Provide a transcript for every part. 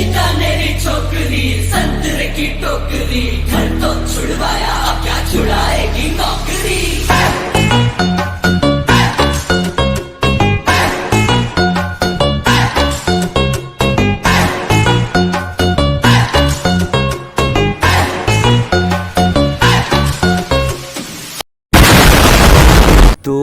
बीकानेरी छोकरी संतरे की टोकरी। घर तो छुड़वाया अब क्या छुड़ाएगी नौकरी? তো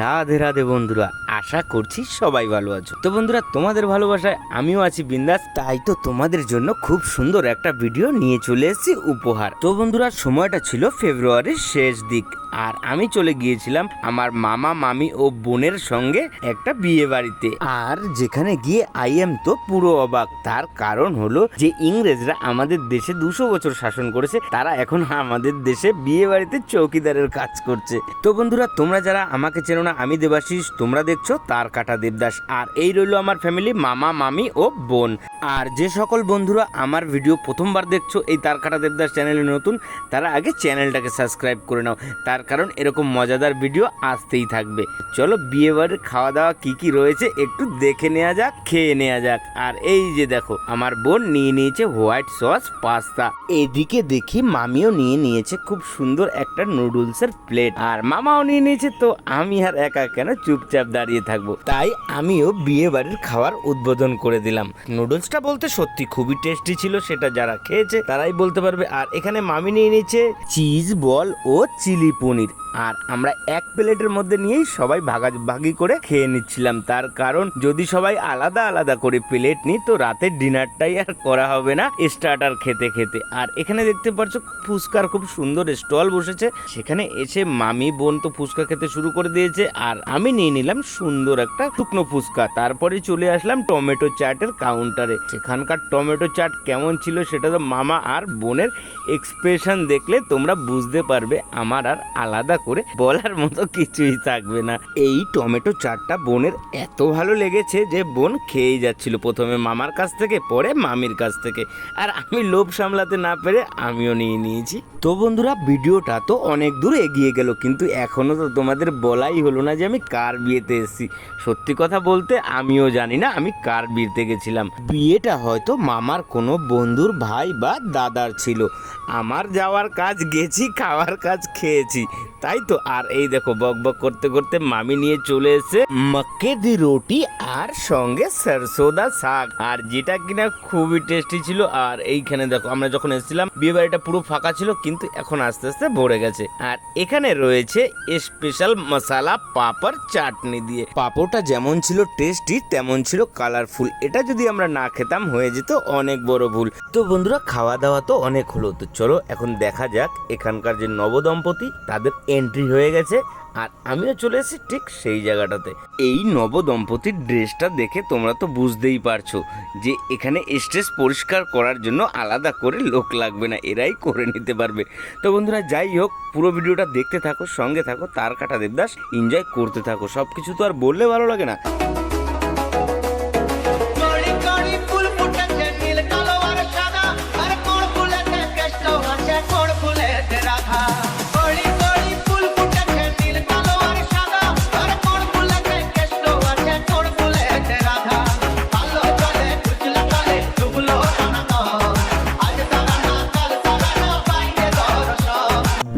রাধে রাধে বন্ধুরা, আশা করছি সবাই ভালো আছো। তো বন্ধুরা, তোমাদের ভালোবাসায় আমিও আছি বিন্দাস, তাই তো তোমাদের জন্য খুব সুন্দর একটা ভিডিও নিয়ে চলে এসেছি উপহার। তো বন্ধুরা, সময়টা ছিল ফেব্রুয়ারির শেষ দিক, আর আমি চলে গিয়েছিলাম আমার মামা, মামি ও বোনের সঙ্গে একটা বিয়ে বাড়িতে। আর যেখানে গিয়ে আই এম তো পুরো অবাক, তার কারণ হলো যে ইংরেজরা আমাদের দেশে দুশো বছর শাসন করেছে, তারা এখন আমাদের দেশে বিয়ে বাড়িতে চৌকিদারের কাজ করছে। তো বন্ধুরা, তোমরা যারা আমাকে চেনো না আমি দেবাশিস, তোমরা দেখছ তার কাটা দেবদাস। আর এই রইল আমার ফ্যামিলি মামা, মামি ও বোন। আর যে সকল বন্ধুরা আমার ভিডিও প্রথমবার দেখছ এই তার কাটা দেবদাস চ্যানেলে নতুন, তারা আগে চ্যানেলটাকে সাবস্ক্রাইব করে নাও। তার কারণ এরকম মজাদার ভিডিও আসতেই থাকবে। চলো বিয়ে বাড়ির খাওয়া দাওয়া কি কি রয়েছে একটু দেখে নেওয়া যাক, খেয়ে নেওয়া যাক। আর এই যে দেখো, আমার বোন নিয়ে নিয়েছে হোয়াইট সস পাস্তা। এদিকে দেখি মামিও নিয়ে নিয়েছে খুব সুন্দর একটা নুডলসের প্লেট আর মামাও নিয়ে নিয়েছে, তো আমি আর একা কেন চুপচাপ দাঁড়িয়ে থাকব? তাই আমিও বিয়ে বাড়ির খাওয়ার উদ্বোধন করে দিলাম। নুডলসটা বলতে সত্যি খুবই টেস্টি ছিল, সেটা যারা খেয়েছে তারাই বলতে পারবে। আর এখানে মামি নিয়ে নিয়েছে চিজ, বল ও চিলি পনির। আর আমরা এক প্লেটের মধ্যে নিয়েই সবাই ভাগাভাগি করে খেয়ে নিচ্ছিলাম। তার কারণ, যদি সবাই আলাদা আলাদা করে প্লেট নিই, তো রাতের ডিনারটাই আর করা হবে না, স্টার্টার খেতে খেতে। আর এখানে দেখতে পাচ্ছ, ফুচকার খুব সুন্দর স্টল বসেছে। সেখানে এসে মামি বোন তো ফুচকা খেতে শুরু করে দিয়েছে। আর আমি নিয়ে নিলাম সুন্দর একটা শুকনো ফুচকা। তারপরে চলে আসলাম টমেটো চাটের কাউন্টারে সেখানকার টমেটো চাট কেমন ছিল সেটা তো মামা আর বোনের এক্সপ্রেশন দেখলে তোমরা বুঝতে পারবে। আমার আর আলাদা করে বলার মতো কিছুই থাকবে না। এই টমেটো চাটটা বোনের এত ভালো লেগেছে যে বোন খেয়েই যাচ্ছিল প্রথমে মামার কাছ থেকে, পরে মামির কাছ থেকে। আর আমি লোভ সামলাতে না পেরে আমিও নিয়ে নিয়েছি। তো বন্ধুরা, ভিডিওটা তো অনেক দূর এগিয়ে গেল, কিন্তু এখনও তো তোমাদের বলাই হলো না যে আমি কার বিয়েতে এসেছি। সত্যি কথা বলতে আমিও জানি না আমি কার বিয়েতে গেছিলাম। বিয়েটা হয়তো মামার কোনো বন্ধুর ভাই বা দাদার ছিল। আমার যাওয়ার কাজ গেছি, খাওয়ার কাজ খেয়েছি। তাই তো? আর এই দেখো, বক বক করতে করতে মামি নিয়ে চলে এসে মক্কে দি রুটি আর সঙ্গে সরসোদা শাক। আর যেটা কিনা খুবই টেস্টি ছিল, আর এইখানে দেখো, আমরা যখন এসেছিলাম, বিয়ে বাড়িটা পুরো ফাঁকা ছিল, কিন্তু এখন আস্তে আস্তে ভরে গেছে। আর এখানে রয়েছে স্পেশাল মশালা পাপড় চাটনি দিয়ে। পাপড়টা যেমন ছিল টেস্টি তেমন ছিল কালারফুল এটা যদি আমরা না খেতাম, হয়ে যেত অনেক বড় ভুল। তো বন্ধুরা, খাওয়া দাওয়া তো অনেক হলো। তো চলো, এখন দেখা যাক এখানকার যে নবদম্পতি, তাদের এন্ট্রি হয়ে গেছে, আর আমিও চলে এসেছি ঠিক সেই জায়গাটাতে। এই নব দম্পতির ড্রেসটা দেখে তোমরা তো বুঝতেই পারছ যে এখানে স্টেজ পরিষ্কার করার জন্য আলাদা করে লোক লাগবে না, এরাই করে নিতে পারবে। তো বন্ধুরা, যাই হোক, পুরো ভিডিওটা দেখতে থাকো, সঙ্গে থাকো তার কাটা দেবদাস এনজয় করতে থাকো সব কিছু তো আর বললে ভালো লাগে না।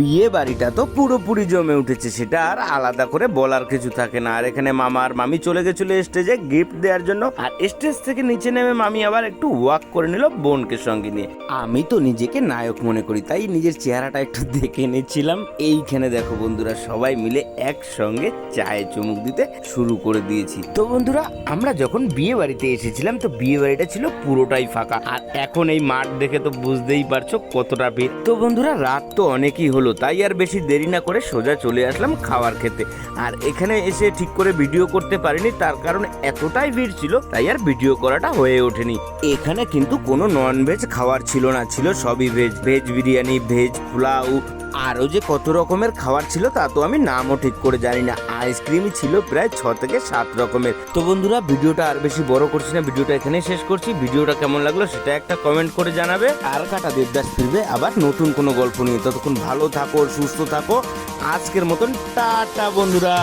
বিয়ে বাড়িটা তো পুরোপুরি জমে উঠেছে, সেটা আর আলাদা করে বলার কিছু থাকে না। আর এখানে মামা আর মামি চলে গেছিল স্টেজে গিফট দেওয়ার জন্য, আর স্টেজ থেকে নিচে নেমে মামি আবার একটু ওয়াক করে নিল বোনকে সঙ্গে নিয়ে। আমি তো নিজেকে নায়ক মনে করি, তাই নিজের চেহারাটা একটু দেখে নিচ্ছিলাম। এইখানে দেখো বন্ধুরা, সবাই মিলে একসঙ্গে চায়ে চুমুক দিতে শুরু করে দিয়েছি। তো বন্ধুরা, আমরা যখন বিয়ে বাড়িতে এসেছিলাম, তো বিয়ে বাড়িটা ছিল পুরোটাই ফাঁকা। আর এখন এই মাঠ দেখে তো বুঝতেই পারছ কতটা ভিড়। তো বন্ধুরা, রাত তো অনেকই হলো তাই আর বেশি দেরি না করে সোজা চলে আসলাম খাওয়ার খেতে। আর এখানে এসে ঠিক করে ভিডিও করতে পারিনি, তার কারণ এতটাই ভিড় ছিল, তাই আর ভিডিও করাটা হয়ে ওঠেনি। এখানে কিন্তু কোনো নন ভেজ খাওয়ার ছিল না, ছিল সবই veg veg biryani veg pulao আরও যে কত রকমের খাবার ছিল তা তো আমি নামও ঠিক করে জানি না। আইসক্রিমই ছিল প্রায় ছ থেকে সাত রকমের। তো বন্ধুরা, ভিডিওটা আর বেশি বড় করছি না, ভিডিওটা এখানে শেষ করছি। ভিডিওটা কেমন লাগল সেটা একটা কমেন্ট করে জানাবে। আর কাটা দেবদাস ফিরবে আবার নতুন কোনো গল্প নিয়ে। ততক্ষণ ভালো থাকো, সুস্থ থাকো। আজকের মতন টাটা বন্ধুরা।